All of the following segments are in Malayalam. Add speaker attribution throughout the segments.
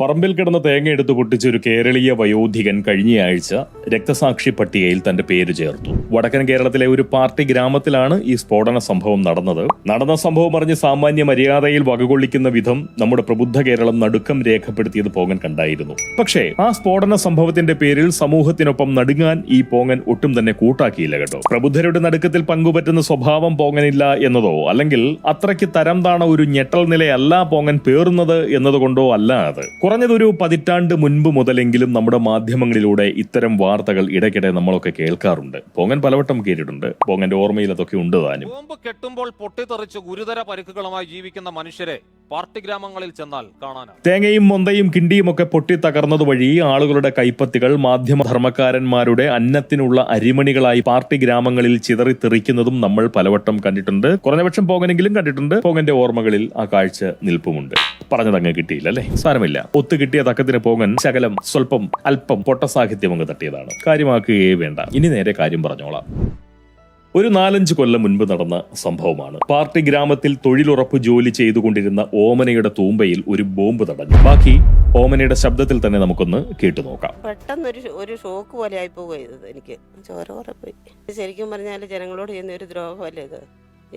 Speaker 1: പറമ്പിൽ കിടന്ന തേങ്ങ എടുത്തു പൊട്ടിച്ച ഒരു കേരളീയ വയോധികൻ കഴിഞ്ഞയാഴ്ച രക്തസാക്ഷി പട്ടികയിൽ തന്റെ പേര് ചേർത്തു. വടക്കൻ കേരളത്തിലെ ഒരു പാർട്ടി ഗ്രാമത്തിലാണ് ഈ സ്ഫോടന സംഭവം നടന്നത്. നടന്ന സംഭവം അറിഞ്ഞ് സാമാന്യ മര്യാദയിൽ വകകൊള്ളിക്കുന്ന വിധം നമ്മുടെ പ്രബുദ്ധ കേരളം നടുക്കം രേഖപ്പെടുത്തിയത് പോങ്ങൻ കണ്ടായിരുന്നു. പക്ഷേ ആ സ്ഫോടന സംഭവത്തിന്റെ പേരിൽ സമൂഹത്തിനൊപ്പം നടുങ്ങാൻ ഈ പോങ്ങൻ ഒട്ടും തന്നെ കൂട്ടാക്കിയില്ല കേട്ടോ. പ്രബുദ്ധരുടെ നടുക്കത്തിൽ പങ്കുപറ്റുന്ന സ്വഭാവം പോങ്ങനില്ല എന്നതോ അല്ലെങ്കിൽ അത്രയ്ക്ക് തരം താണ ഒരു ഞെട്ടൽ നിലയല്ല പോങ്ങൻ പേറുന്നത് എന്നതുകൊണ്ടോ അല്ല അത്. കുറഞ്ഞതൊരു പതിറ്റാണ്ട് മുൻപ് മുതലെങ്കിലും നമ്മുടെ മാധ്യമങ്ങളിലൂടെ ഇത്തരം വാർത്തകൾ ഇടയ്ക്കിടെ നമ്മളൊക്കെ കേൾക്കാറുണ്ട്. പോങ്ങൻ പലവട്ടം കേട്ടിട്ടുണ്ട്. പോങ്ങന്റെ ഓർമ്മയിൽ അതൊക്കെ ഉണ്ട് താനും.
Speaker 2: ബോംബ് കെട്ടുമ്പോൾ പൊട്ടിത്തെറിച്ച് ഗുരുതര പരിക്കുകളുമായി ജീവിക്കുന്ന മനുഷ്യരെ പാർട്ടി ഗ്രാമങ്ങളിൽ ചെന്നാൽ കാണാനാണ്
Speaker 1: തേങ്ങയും മൊന്തയും കിണ്ടിയും ഒക്കെ പൊട്ടി തകർന്നതുവഴി ആളുകളുടെ കൈപ്പത്തികൾ മാധ്യമ ധർമ്മക്കാരന്മാരുടെ അന്നത്തിനുള്ള അരിമണികളായി പാർട്ടി ഗ്രാമങ്ങളിൽ ചിതറിത്തെറിക്കുന്നതും നമ്മൾ പലവട്ടം കണ്ടിട്ടുണ്ട്. കുറഞ്ഞപക്ഷം പോകനെങ്കിലും കണ്ടിട്ടുണ്ട്. പോകന്റെ ഓർമ്മകളിൽ ആ കാഴ്ച നിൽപ്പുമുണ്ട്. പറഞ്ഞതങ്ങ് കിട്ടിയില്ല അല്ലേ? സാരമില്ല. ഒത്തു കിട്ടിയ തക്കത്തിന് പോകൻ ശകലം സ്വല്പം അല്പം പൊട്ട സാഹിത്യം അങ്ങ് തട്ടിയതാണ്. കാര്യമാക്കുകയേ വേണ്ട. ഇനി നേരെ കാര്യം പറഞ്ഞോളാം. ഒരു നാലഞ്ച് കൊല്ലം മുൻപ് നടന്ന സംഭവമാണ്. പാർട്ടി ഗ്രാമത്തിൽ തൊഴിലുറപ്പ് ജോലി ചെയ്തുകൊണ്ടിരുന്ന ഓമനയുടെ തൂമ്പയിൽ ഒരു ബോംബ് തടഞ്ഞു. ബാക്കി ഓമനയുടെ ശബ്ദത്തിൽ തന്നെ നമുക്കൊന്ന് കേട്ടു നോക്കാം.
Speaker 3: പെട്ടെന്നൊരു ഒരു ഷോക്ക് പോലെ ആയി ചെയ്തത് എനിക്ക്. ചോര പോയി ശരിക്കും പറഞ്ഞാൽ ജനങ്ങളോട് ചെയ്യുന്ന ഒരു ദ്രോഹമല്ലേ ഇത്?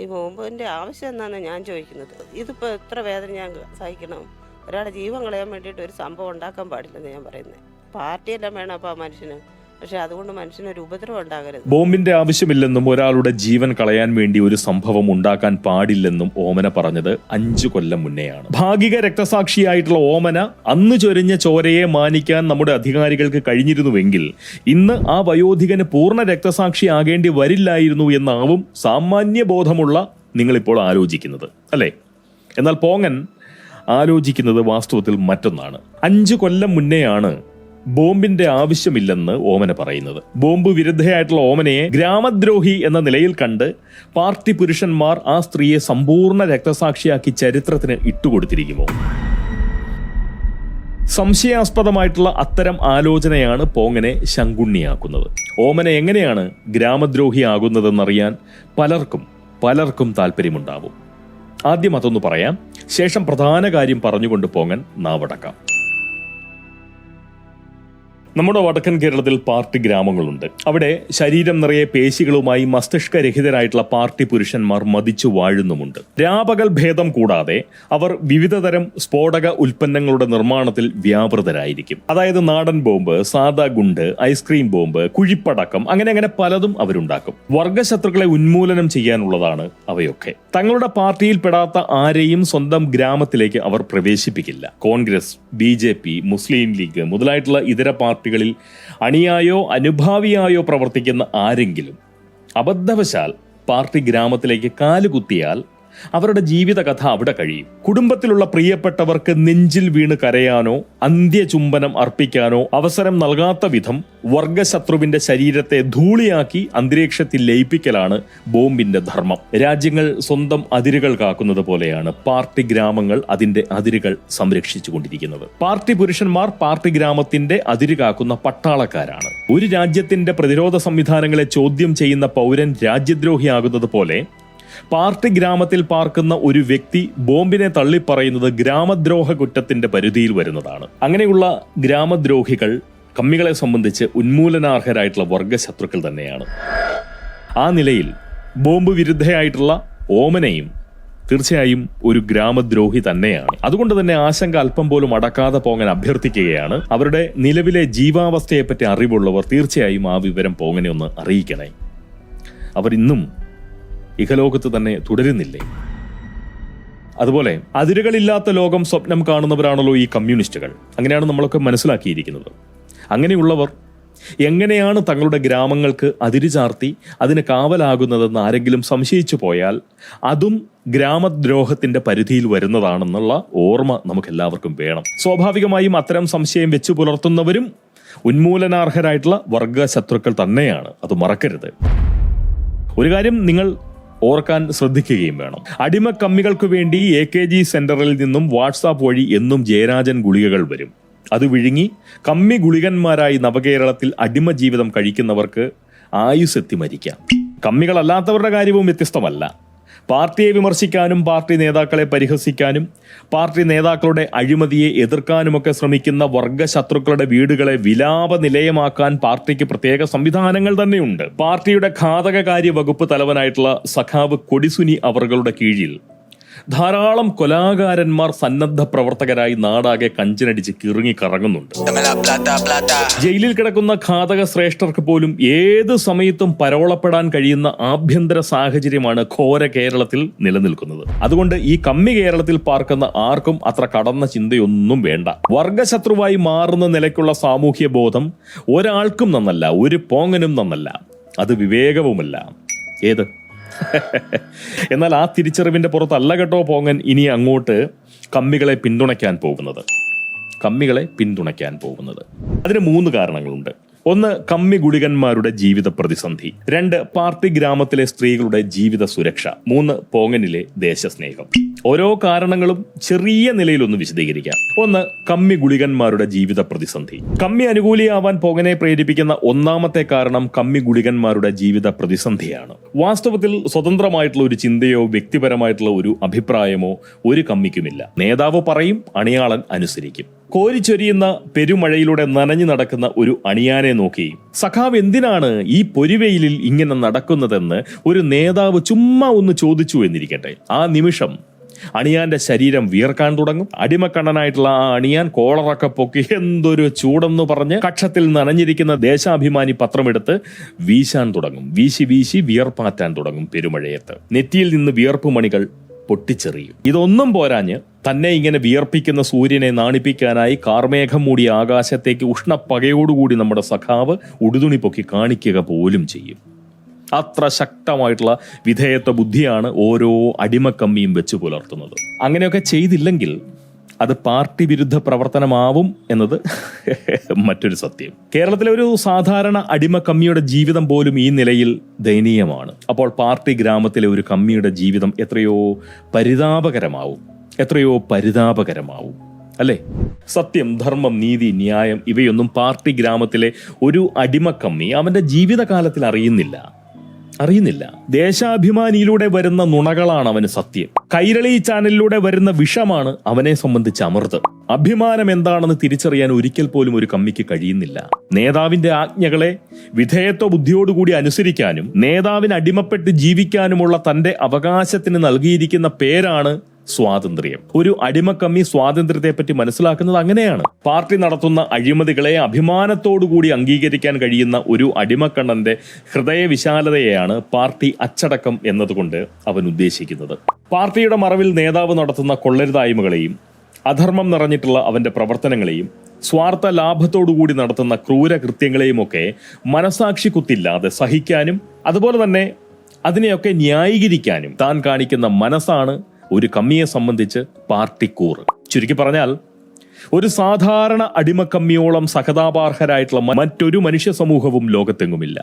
Speaker 3: ഈ ബോംബിന്റെ ആവശ്യം എന്നാണ് ഞാൻ ചോദിക്കുന്നത്. ഇതിപ്പോ എത്ര വേദന ഞാൻ സഹിക്കണം? ഒരാളുടെ ജീവൻ കളയാൻ വേണ്ടിയിട്ട് ഒരു സംഭവം ഉണ്ടാക്കാൻ പാടില്ലെന്ന് ഞാൻ പറയുന്നത് പാർട്ടിയെല്ലാം വേണം അപ്പോൾ ആ മനുഷ്യന്. പക്ഷെ അതുകൊണ്ട് മനുഷ്യനൊരു ഉപദ്രവം ഉണ്ടാകരുത്.
Speaker 1: ബോംബിന്റെ ആവശ്യമില്ലെന്നും ഒരാളുടെ ജീവൻ കളയാൻ വേണ്ടി ഒരു സംഭവം ഉണ്ടാക്കാൻ പാടില്ലെന്നും ഓമന പറഞ്ഞത് അഞ്ചു കൊല്ലം മുന്നെയാണ്. ഭാഗിക രക്തസാക്ഷിയായിട്ടുള്ള ഓമന അന്ന് ചൊരിഞ്ഞ ചോരയെ മാനിക്കാൻ നമ്മുടെ അധികാരികൾക്ക് കഴിഞ്ഞിരുന്നുവെങ്കിൽ ഇന്ന് ആ വയോധികന് പൂർണ രക്തസാക്ഷി ആകേണ്ടി വരില്ലായിരുന്നു എന്നാവും സാമാന്യ ബോധമുള്ള നിങ്ങളിപ്പോൾ ആലോചിക്കുന്നത് അല്ലേ? എന്നാൽ പോങ്ങൻ ആലോചിക്കുന്നത് വാസ്തവത്തിൽ മറ്റൊന്നാണ്. അഞ്ചു കൊല്ലം മുന്നെയാണ് ബോംബിന്റെ ആവശ്യമില്ലെന്ന് ഓമന പറയുന്നത്. ബോംബ് വിരുദ്ധയായിട്ടുള്ള ഓമനയെ ഗ്രാമദ്രോഹി എന്ന നിലയിൽ കണ്ട് പാർട്ടി പുരുഷന്മാർ ആ സ്ത്രീയെ സമ്പൂർണ രക്തസാക്ഷിയാക്കി ചരിത്രത്തിന് ഇട്ടുകൊടുത്തിരിക്കുമോ? സംശയാസ്പദമായിട്ടുള്ള അത്തരം ആലോചനയാണ് പോങ്ങനെ ശങ്കുണ്ണിയാക്കുന്നത്. ഓമന എങ്ങനെയാണ് ഗ്രാമദ്രോഹിയാകുന്നതെന്നറിയാൻ പലർക്കും പലർക്കും താല്പര്യമുണ്ടാവും ആദ്യം അതൊന്ന് പറയാം. ശേഷം പ്രധാന കാര്യം പറഞ്ഞുകൊണ്ട് പോങ്ങൻ നാവടക്കാം. നമ്മുടെ വടക്കൻ കേരളത്തിൽ പാർട്ടി ഗ്രാമങ്ങളുണ്ട്. അവിടെ ശരീരം നിറയെ പേശികളുമായി മസ്തിഷ്കരഹിതരായിട്ടുള്ള പാർട്ടി പുരുഷന്മാർ മതിച്ചു വാഴുന്നുമുണ്ട്. രാപകൽ ഭേദം കൂടാതെ അവർ വിവിധതരം സ്ഫോടക ഉൽപ്പന്നങ്ങളുടെ നിർമ്മാണത്തിൽ വ്യാപൃതരായിരിക്കും. അതായത് നാടൻ ബോംബ് സാദാ ഗുണ്ട് ഐസ്ക്രീം ബോംബ് കുഴിപ്പടക്കം അങ്ങനെ അങ്ങനെ പലതും അവരുണ്ടാക്കും. വർഗശത്രുക്കളെ ഉന്മൂലനം ചെയ്യാനുള്ളതാണ് അവയൊക്കെ. തങ്ങളുടെ പാർട്ടിയിൽ പെടാത്ത ആരെയും സ്വന്തം ഗ്രാമത്തിലേക്ക് അവർ പ്രവേശിപ്പിക്കില്ല. കോൺഗ്രസ് ബി മുസ്ലിം ലീഗ് മുതലായിട്ടുള്ള ഇതര പാർട്ടികളിൽ അണിയായോ അനുഭാവിയായോ പ്രവർത്തിക്കുന്ന ആരെങ്കിലും അബദ്ധവശാൽ പാർട്ടി ഗ്രാമത്തിലേക്ക് കാലുകുത്തിയാൽ അവരുടെ ജീവിതകഥ അവിടെ കഴിയും. കുടുംബത്തിലുള്ള പ്രിയപ്പെട്ടവർക്ക് നെഞ്ചിൽ വീണ് കരയാനോ അന്ത്യചുംബനം അർപ്പിക്കാനോ അവസരം നൽകാത്ത വിധം വർഗശത്രുവിന്റെ ശരീരത്തെ ധൂളിയാക്കി അന്തരീക്ഷത്തിൽ ലയിപ്പിക്കലാണ് ബോംബിന്റെ ധർമ്മം. രാജ്യങ്ങൾ സ്വന്തം അതിരുകൾ കാക്കുന്നത് പോലെയാണ് പാർട്ടി ഗ്രാമങ്ങൾ അതിന്റെ അതിരുകൾ സംരക്ഷിച്ചുകൊണ്ടിരിക്കുന്നത്. പാർട്ടി പുരുഷന്മാർ പാർട്ടി ഗ്രാമത്തിന്റെ അതിര് കാക്കുന്ന പട്ടാളക്കാരാണ്. ഒരു രാജ്യത്തിന്റെ പ്രതിരോധ സംവിധാനങ്ങളെ ചോദ്യം ചെയ്യുന്ന പൗരൻ രാജ്യദ്രോഹിയാകുന്നത് പോലെ പാർട്ടി ഗ്രാമത്തിൽ പാർക്കുന്ന ഒരു വ്യക്തി ബോംബിനെ തള്ളിപ്പറയുന്നത് ഗ്രാമദ്രോഹ കുറ്റത്തിന്റെ പരിധിയിൽ വരുന്നതാണ്. അങ്ങനെയുള്ള ഗ്രാമദ്രോഹികൾ കമ്മികളെ സംബന്ധിച്ച് ഉന്മൂലനാർഹരായിട്ടുള്ള വർഗശത്രുക്കൾ തന്നെയാണ്. ആ നിലയിൽ ബോംബ് വിരുദ്ധയായിട്ടുള്ള ഓമനയും തീർച്ചയായും ഒരു ഗ്രാമദ്രോഹി തന്നെയാണ്. അതുകൊണ്ട് തന്നെ ആശങ്ക അല്പം പോലും അടക്കാതെ പോകാൻ അഭ്യർത്ഥിക്കുകയാണ്. അവരുടെ നിലവിലെ ജീവാവസ്ഥയെപ്പറ്റി അറിവുള്ളവർ തീർച്ചയായും ആ വിവരം പോങ്ങനെ ഒന്ന് അറിയിക്കണേ. അവർ ഇന്നും ഇഹലോകത്ത് തന്നെ തുടരുന്നില്ലേ? അതുപോലെ അതിരുകളില്ലാത്ത ലോകം സ്വപ്നം കാണുന്നവരാണല്ലോ ഈ കമ്മ്യൂണിസ്റ്റുകൾ. അങ്ങനെയാണ് നമ്മളൊക്കെ മനസ്സിലാക്കിയിരിക്കുന്നത്. അങ്ങനെയുള്ളവർ എങ്ങനെയാണ് തങ്ങളുടെ ഗ്രാമങ്ങൾക്ക് അതിരു ചാർത്തി അതിന് കാവലാകുന്നതെന്ന് ആരെങ്കിലും സംശയിച്ചു പോയാൽ അതും ഗ്രാമദ്രോഹത്തിന്റെ പരിധിയിൽ വരുന്നതാണെന്നുള്ള ഓർമ്മ നമുക്കെല്ലാവർക്കും വേണം. സ്വാഭാവികമായും അത്തരം സംശയം വെച്ചു പുലർത്തുന്നവരും ഉന്മൂലനാർഹരായിട്ടുള്ള വർഗ ശത്രുക്കൾ തന്നെയാണ്. അത് മറക്കരുത്. ഒരു കാര്യം നിങ്ങൾ ഓർക്കാൻ ശ്രദ്ധിക്കുകയും വേണം. അടിമ കമ്മികൾക്ക് വേണ്ടി എ കെ ജി സെന്ററിൽ നിന്നും വാട്സാപ്പ് വഴി എന്നും ജയരാജൻ ഗുളികകൾ വരും. അത് വിഴുങ്ങി കമ്മി ഗുളികന്മാരായി നവകേരളത്തിൽ അടിമ ജീവിതം കഴിക്കുന്നവർക്ക് ആയുസ് എത്തി മരിക്കാം. കമ്മികളല്ലാത്തവരുടെ കാര്യവും വ്യത്യസ്തമല്ല. പാർട്ടിയെ വിമർശിക്കാനും പാർട്ടി നേതാക്കളെ പരിഹസിക്കാനും പാർട്ടി നേതാക്കളുടെ അഴിമതിയെ എതിർക്കാനുമൊക്കെ ശ്രമിക്കുന്ന വർഗശത്രുക്കളുടെ വീടുകളെ വിലാപ നിലയമാക്കാൻ പാർട്ടിക്ക് പ്രത്യേക സംവിധാനങ്ങൾ തന്നെയുണ്ട്. പാർട്ടിയുടെ ഘാതകകാര്യ വകുപ്പ് തലവനായിട്ടുള്ള സഖാവ് കൊടിസുനി അവറുകളുടെ കീഴിൽ ധാരാളം കൊലാകാരന്മാർ സന്നദ്ധ പ്രവർത്തകരായി നാടാകെ കഞ്ചനടിച്ച് കിറുങ്ങി കറങ്ങുന്നുണ്ട്. ജയിലിൽ കിടക്കുന്ന ഘാതക ശ്രേഷ്ഠർക്ക് പോലും ഏത് സമയത്തും പരോളപ്പെടാൻ കഴിയുന്ന ആഭ്യന്തര സാഹചര്യമാണ് ഘോര കേരളത്തിൽ നിലനിൽക്കുന്നത്. അതുകൊണ്ട് ഈ കമ്മി കേരളത്തിൽ പാർക്കുന്ന ആർക്കും അത്ര കടന്ന ചിന്തയൊന്നും വേണ്ട. വർഗശത്രുവായി മാറുന്ന നിലയ്ക്കുള്ള സാമൂഹ്യ ബോധം ഒരാൾക്കും നന്നല്ല ഒരു പോങ്ങനും നന്നല്ല. അത് വിവേകവുമല്ല. ഏത്? എന്നാൽ ആ തിരിച്ചറിവിന്റെ പുറത്തല്ല കേട്ടോ പോങ്ങൻ ഇനി അങ്ങോട്ട് കമ്മികളെ പിന്തുണയ്ക്കാൻ പോകുന്നത്. കമ്മികളെ പിന്തുണയ്ക്കാൻ പോകുന്നത്. അതിന് മൂന്ന് കാരണങ്ങളുണ്ട്. ഒന്ന് കമ്മി ഗുളികന്മാരുടെ ജീവിത പ്രതിസന്ധി. രണ്ട് പാർട്ടി ഗ്രാമത്തിലെ സ്ത്രീകളുടെ ജീവിത സുരക്ഷ. മൂന്ന് പോങ്ങനിലെ ദേശസ്നേഹം. ഓരോ കാരണങ്ങളും ചെറിയ നിലയിലൊന്ന് വിശദീകരിക്കാം. ഒന്ന് കമ്മി ഗുളികന്മാരുടെ ജീവിത പ്രതിസന്ധി കമ്മി അനുകൂലിയാവാൻ പോകനെ പ്രേരിപ്പിക്കുന്ന ഒന്നാമത്തെ കാരണം കമ്മി ഗുളികന്മാരുടെ ജീവിത പ്രതിസന്ധിയാണ് വാസ്തവത്തിൽ സ്വതന്ത്രമായിട്ടുള്ള ഒരു ചിന്തയോ വ്യക്തിപരമായിട്ടുള്ള ഒരു അഭിപ്രായമോ ഒരു കമ്മിക്കുമില്ല. നേതാവ് പറയും അണിയാളൻ അനുസരിക്കും. കോരിച്ചൊരിയുന്ന പെരുമഴയിലൂടെ നനഞ്ഞു നടക്കുന്ന ഒരു അണിയാനെ നോക്കി സഖാവ് എന്തിനാണ് ഈ പൊരിവെയിലിൽ ഇങ്ങനെ നടക്കുന്നതെന്ന് ഒരു നേതാവ് ചുമ്മാ ഒന്ന് ചോദിച്ചു എന്നിരിക്കട്ടെ. ആ നിമിഷം അണിയാന്റെ ശരീരം വിയർക്കാൻ തുടങ്ങും. അടിമക്കണ്ണനായിട്ടുള്ള ആ അണിയാൻ കോളറൊക്കെ പൊക്കി എന്തൊരു ചൂടെന്ന് പറഞ്ഞ് കക്ഷത്തിൽ നനഞ്ഞിരിക്കുന്ന ദേശാഭിമാനി പത്രമെടുത്ത് വീശാൻ തുടങ്ങും. വീശി വീശി വിയർപ്പാറ്റാൻ തുടങ്ങും പെരുമഴയത്ത്. നെറ്റിയിൽ നിന്ന് വിയർപ്പ് മണികൾ പൊട്ടിച്ചെറിയും. ഇതൊന്നും പോരാഞ്ഞ് തന്നെ ഇങ്ങനെ വിയർപ്പിക്കുന്ന സൂര്യനെ നാണിപ്പിക്കാനായി കാർമേഘം മൂടിയ ആകാശത്തേക്ക് ഉഷ്ണപ്പകയോടുകൂടി നമ്മുടെ സഖാവ് ഉടുതുണി പൊക്കി കാണിക്കുക പോലും ചെയ്യും. അത്ര ശക്തമായിട്ടുള്ള വിധേയത്വ ബുദ്ധിയാണ് ഓരോ അടിമക്കമ്മിയും വെച്ച് പുലർത്തുന്നത്. അങ്ങനെയൊക്കെ ചെയ്തില്ലെങ്കിൽ അത് പാർട്ടി വിരുദ്ധ പ്രവർത്തനമാവും എന്നത് മറ്റൊരു സത്യം. കേരളത്തിലെ ഒരു സാധാരണ അടിമ കമ്മിയുടെ ജീവിതം പോലും ഈ നിലയിൽ ദയനീയമാണ്. അപ്പോൾ പാർട്ടി ഗ്രാമത്തിലെ ഒരു കമ്മിയുടെ ജീവിതം എത്രയോ പരിതാപകരമാവും. എത്രയോ പരിതാപകരമാവും. അല്ലേ? സത്യം ധർമ്മം നീതി ന്യായം ഇവയൊന്നും പാർട്ടി ഗ്രാമത്തിലെ ഒരു അടിമക്കമ്മി അവന്റെ ജീവിതകാലത്തിൽ അറിയുന്നില്ല. അറിയുന്നില്ല. ദേശാഭിമാനിയിലൂടെ വരുന്ന നുണകളാണ് അവന് സത്യം. കൈരളി ചാനലിലൂടെ വരുന്ന വിഷമാണ് അവനെ സംബന്ധിച്ച് അമൃത്. അഭിമാനം എന്താണെന്ന് തിരിച്ചറിയാൻ ഒരിക്കൽ പോലും ഒരു കമ്മിക്ക് കഴിയുന്നില്ല. നേതാവിന്റെ ആജ്ഞകളെ വിധേയത്വ ബുദ്ധിയോടുകൂടി അനുസരിക്കാനും നേതാവിന് അടിമപ്പെട്ട് ജീവിക്കാനുമുള്ള തന്റെ അവകാശത്തിന് നൽകിയിരിക്കുന്ന പേരാണ് സ്വാതന്ത്ര്യം. ഒരു അടിമക്കമ്മി സ്വാതന്ത്ര്യത്തെ പറ്റി മനസ്സിലാക്കുന്നത് അങ്ങനെയാണ്. പാർട്ടി നടത്തുന്ന അഴിമതികളെ അഭിമാനത്തോടുകൂടി അംഗീകരിക്കാൻ കഴിയുന്ന ഒരു അടിമക്കണ്ണന്റെ ഹൃദയവിശാലതയെയാണ് പാർട്ടി അച്ചടക്കം എന്നതുകൊണ്ട് അവൻ ഉദ്ദേശിക്കുന്നത്. പാർട്ടിയുടെ മറവിൽ നേതാവ് നടത്തുന്ന കൊള്ളരുതായ്മകളെയും അധർമ്മം നിറഞ്ഞിട്ടുള്ള അവന്റെ പ്രവർത്തനങ്ങളെയും സ്വാർത്ഥ ലാഭത്തോടുകൂടി നടത്തുന്ന ക്രൂര കൃത്യങ്ങളെയുമൊക്കെ മനസാക്ഷി കുത്തില്ലാതെ സഹിക്കാനും അതുപോലെ തന്നെ അതിനെയൊക്കെ ന്യായീകരിക്കാനും താൻ കാണിക്കുന്ന മനസ്സാണ് ഒരു കമ്മിയെ സംബന്ധിച്ച് പാർട്ടി കൂറ് ചുരുക്കി പറഞ്ഞാൽ ഒരു സാധാരണ അടിമക്കമ്മിയോളം സഹതാപാർഹരായിട്ടുള്ള മറ്റൊരു മനുഷ്യ സമൂഹവും ലോകത്തെങ്ങുമില്ല.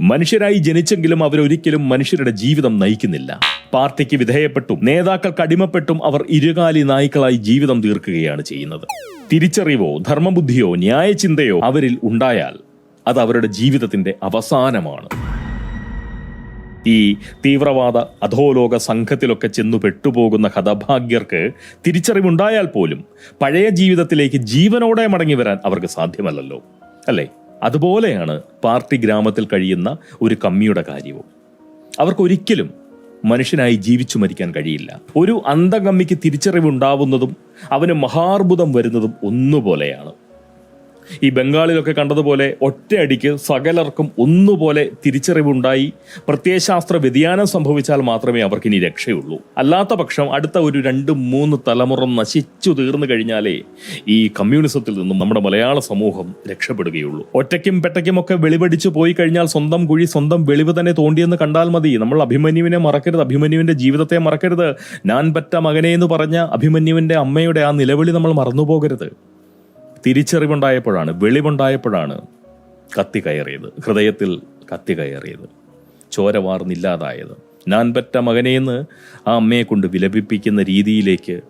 Speaker 1: മനുഷ്യരായി ജനിച്ചെങ്കിലും അവരൊരിക്കലും മനുഷ്യരുടെ ജീവിതം നയിക്കുന്നില്ല. പാർട്ടിക്ക് വിധേയപ്പെട്ടും നേതാക്കൾക്ക് അടിമപ്പെട്ടും അവർ ഇരുകാലി നായ്ക്കളായി ജീവിതം തീർക്കുകയാണ് ചെയ്യുന്നത്. തിരിച്ചറിവോ ധർമ്മബുദ്ധിയോ ന്യായചിന്തയോ അവരിൽ ഉണ്ടായാൽ അത് അവരുടെ ജീവിതത്തിന്റെ അവസാനമാണ്. ഈ തീവ്രവാദ അധോലോക സംഘത്തിലൊക്കെ ചെന്നു പെട്ടുപോകുന്ന ഹതഭാഗ്യർക്ക് തിരിച്ചറിവുണ്ടായാൽ പോലും പഴയ ജീവിതത്തിലേക്ക് ജീവനോടെ മടങ്ങി വരാൻ അവർക്ക് സാധ്യമല്ലല്ലോ. അല്ലേ? അതുപോലെയാണ് പാർട്ടി ഗ്രാമത്തിൽ കഴിയുന്ന ഒരു കമ്മിയുടെ കാര്യവും. അവർക്കൊരിക്കലും മനുഷ്യനായി ജീവിച്ചു മരിക്കാൻ കഴിയില്ല. ഒരു അന്ധകമ്മിക്ക് തിരിച്ചറിവുണ്ടാവുന്നതും അവന് മഹാർബുദം വരുന്നതും ഒന്നുപോലെയാണ്. ഈ ബംഗാളിലൊക്കെ കണ്ടതുപോലെ ഒറ്റയടിക്ക് സകലർക്കും ഒന്നുപോലെ തിരിച്ചറിവുണ്ടായി പ്രത്യയശാസ്ത്ര വ്യതിയാനം സംഭവിച്ചാൽ മാത്രമേ അവർക്കിനി രക്ഷയുള്ളൂ. അല്ലാത്ത പക്ഷം അടുത്ത ഒരു രണ്ട് മൂന്ന് തലമുറ നശിച്ചു തീർന്നു കഴിഞ്ഞാലേ ഈ കമ്മ്യൂണിസത്തിൽ നിന്നും നമ്മുടെ മലയാള സമൂഹം രക്ഷപ്പെടുകയുള്ളൂ. ഒറ്റയ്ക്കും പെട്ടയ്ക്കും ഒക്കെ വെളിപടിച്ചു പോയി കഴിഞ്ഞാൽ സ്വന്തം കുഴി സ്വന്തം വെളിവ് തന്നെ തോണ്ടിയെന്ന് കണ്ടാൽ മതി. നമ്മൾ അഭിമന്യുവിനെ മറക്കരുത് അഭിമന്യുവിന്റെ ജീവിതത്തെ മറക്കരുത്. ഞാൻ പറ്റ മകനെ എന്ന് പറഞ്ഞ അഭിമന്യുവിന്റെ അമ്മയുടെ ആ നിലവിളി നമ്മൾ മറന്നുപോകരുത്. തിരിച്ചറിവുണ്ടായപ്പോഴാണ് വെളിവുണ്ടായപ്പോഴാണ് കത്തി കയറിയത്. ഹൃദയത്തിൽ കത്തി കയറിയത്. ചോര വാർന്നില്ലാതായത്. ഞാൻ പറ്റ മകനെയെന്ന് ആ അമ്മയെ കൊണ്ട് വിലപിപ്പിക്കുന്ന രീതിയിലേക്ക്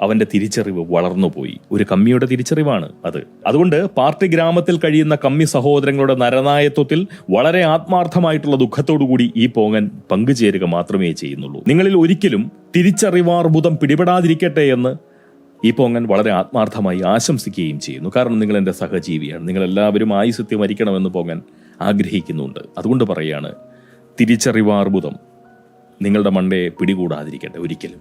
Speaker 1: അവന്റെ തിരിച്ചറിവ് വളർന്നുപോയി. ഒരു കമ്മിയുടെ തിരിച്ചറിവാണ് അത്. അതുകൊണ്ട് പാർട്ടി ഗ്രാമത്തിൽ കഴിയുന്ന കമ്മി സഹോദരങ്ങളുടെ നരനായത്വത്തിൽ വളരെ ആത്മാർത്ഥമായിട്ടുള്ള ദുഃഖത്തോടുകൂടി ഈ പോങ്ങൻ പങ്കുചേരുക മാത്രമേ ചെയ്യുന്നുള്ളൂ. നിങ്ങളിൽ ഒരിക്കലും തിരിച്ചറിവാർബുദം പിടിപെടാതിരിക്കട്ടെ എന്ന് ഈ പൊങ്ങൻ വളരെ ആത്മാർത്ഥമായി ആശംസിക്കുകയും ചെയ്യുന്നു. കാരണം നിങ്ങൾ എന്റെ സഹജീവിയാണ്. നിങ്ങളെല്ലാവരും ആയുസത്യം മരിക്കണമെന്ന് പൊങ്ങൻ ആഗ്രഹിക്കുന്നുണ്ട്. അതുകൊണ്ട് പറയുകയാണ് തിരിച്ചറിവാർബുദം നിങ്ങളുടെ മണ്ടയെ പിടികൂടാതിരിക്കട്ടെ ഒരിക്കലും.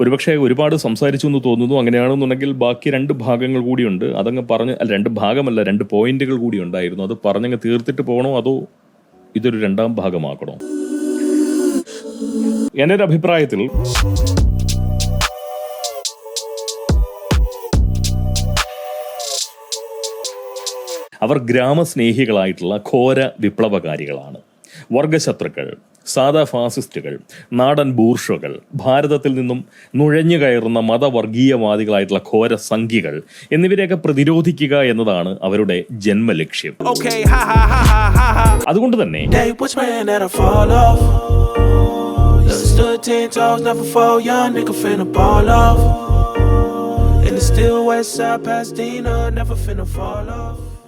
Speaker 1: ഒരുപക്ഷെ ഒരുപാട് സംസാരിച്ചു എന്ന് തോന്നുന്നു. അങ്ങനെയാണെന്നുണ്ടെങ്കിൽ ബാക്കി രണ്ട് ഭാഗങ്ങൾ കൂടിയുണ്ട് അതങ്ങ് പറഞ്ഞ് അല്ല രണ്ട് ഭാഗമല്ല രണ്ട് പോയിന്റുകൾ കൂടി ഉണ്ടായിരുന്നു. അത് പറഞ്ഞങ്ങ് തീർത്തിട്ട് പോകണോ അതോ ഇതൊരു രണ്ടാം ഭാഗമാക്കണോ? എന്റെ ഒരു അഭിപ്രായത്തിൽ അവർ ഗ്രാമസ്നേഹികളായിട്ടുള്ള ഘോര വിപ്ലവകാരികളാണ് വർഗശത്രുക്കൾ സാധാ ഫാസിസ്റ്റുകൾ നാടൻ ബൂർഷകൾ ഭാരതത്തിൽ നിന്നും നുഴഞ്ഞു കയറുന്ന മതവർഗീയവാദികളായിട്ടുള്ള ഘോര സംഖ്യകൾ എന്നിവരെയൊക്കെ പ്രതിരോധിക്കുക എന്നതാണ് അവരുടെ ജന്മലക്ഷ്യം. അതുകൊണ്ട് തന്നെ
Speaker 4: still west side Pasadena, never finna fall off.